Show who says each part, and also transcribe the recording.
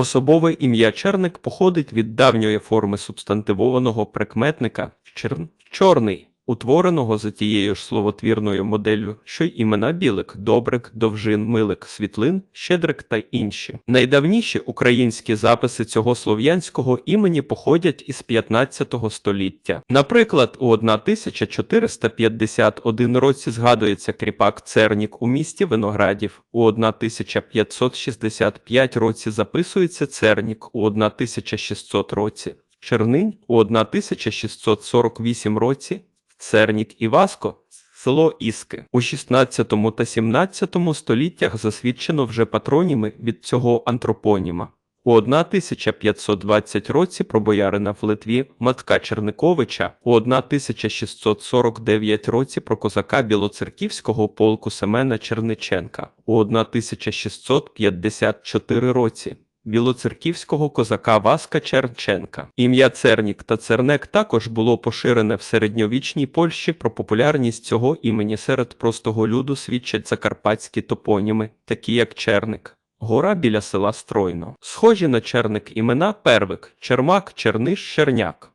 Speaker 1: Особове ім'я черник походить від давньої форми субстантивованого прикметника. Черн, чорний, утвореного за тією ж словотвірною моделлю, що й імена білик, добрик, довжин, милик, світлин, щедрик та інші. Найдавніші українські записи цього слов'янського імені походять із 15 століття. Наприклад, у 1451 році згадується кріпак Цернік у місті Виноградів, у 1565 році записується Цернік, у 1600 році Чернинь, у 1648 році Цернік і Васко, село Іски. У 16 та 17 століттях засвідчено вже патроніми від цього антропоніма. У 1520 році про боярина в Литві Матка Черниковича, у 1649 році про козака Білоцерківського полку Семена Черниченка, у 1654 році білоцерківського козака Васка Чернченка. Ім'я Цернік та Цернек також було поширене в середньовічній Польщі. Про популярність цього імені серед простого люду свідчать закарпатські топоніми, такі як Черник. Гора біля села Стройно. Схожі на черник імена Первик, Чермак, Черниш, Черняк.